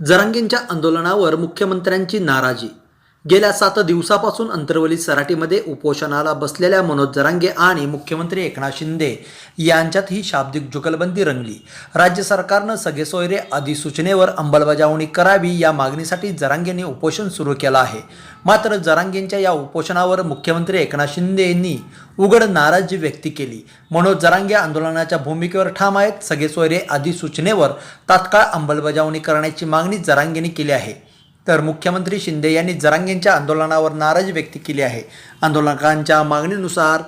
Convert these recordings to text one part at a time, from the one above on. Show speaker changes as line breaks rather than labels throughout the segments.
जरांगेंच्या आंदोलनावर मुख्यमंत्र्यांची नाराजी गेल्या सात दिवसापासून अंतरवली सराटीमध्ये उपोषणाला बसलेल्या मनोज जरांगे आणि मुख्यमंत्री एकनाथ शिंदे यांच्यात ही शाब्दिक जुगलबंदी रंगली. राज्य सरकारनं सगेसोयरे अधिसूचनेवर अंमलबजावणी करावी या मागणीसाठी जरांगेंनी उपोषण सुरू केलं आहे. मात्र जरांगेंच्या या उपोषणावर मुख्यमंत्री एकनाथ शिंदे यांनी उघड नाराजी व्यक्त केली. मनोज जरांगे आंदोलनाच्या भूमिकेवर ठाम आहेत. सगेसोयरे अधिसूचनेवर तात्काळ अंमलबजावणी करण्याची मागणी जरांगेंनी केली आहे. तर मुख्यमंत्री शिंदे यांनी जरांगेंच्या आंदोलनावर नाराजी व्यक्त केली आहे. आंदोलकांच्या मागणीनुसार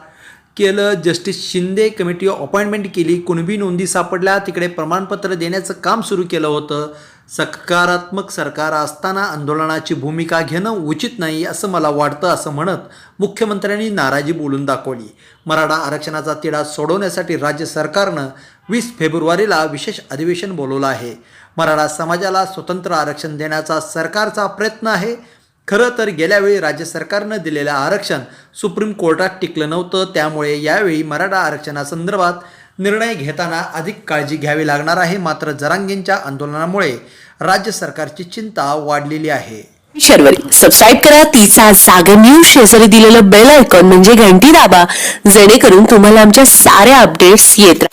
केलं जस्टिस शिंदे कमिटी अपॉइंटमेंट केली कुणबी नोंदी सापडल्या तिकडे प्रमाणपत्र देण्याचं काम सुरू केलं होतं. सकारात्मक सरकार असताना आंदोलनाची भूमिका घेणं उचित नाही असं मला वाटतं असं म्हणत मुख्यमंत्र्यांनी नाराजी बोलून दाखवली. मराठा आरक्षणाचा तिढा सोडवण्यासाठी राज्य सरकारनं वीस फेब्रुवारीला विशेष अधिवेशन बोलवलं आहे. मराठा समाजाला स्वतंत्र आरक्षण देण्याचा सरकारचा प्रयत्न आहे खरं तर गेल्यावेळी राज्य सरकारनं दिलेलं आरक्षण सुप्रीम कोर्टात टिकलं नव्हतं. त्यामुळे यावेळी मराठा आरक्षणासंदर्भात निर्णय घेताना अधिक काळजी घ्यावी लागणार आहे. मात्र जरांगेंच्या आंदोलनामुळे राज्य सरकारची चिंता वाढलेली आहे.
शर्वरी. सबस्क्राईब करा. तिचा जागर न्यूज शेजारी दिलेलं बेल आयकॉन म्हणजे घंटी दाबा. जेणेकरून तुम्हाला आमच्या साऱ्या अपडेट्स येत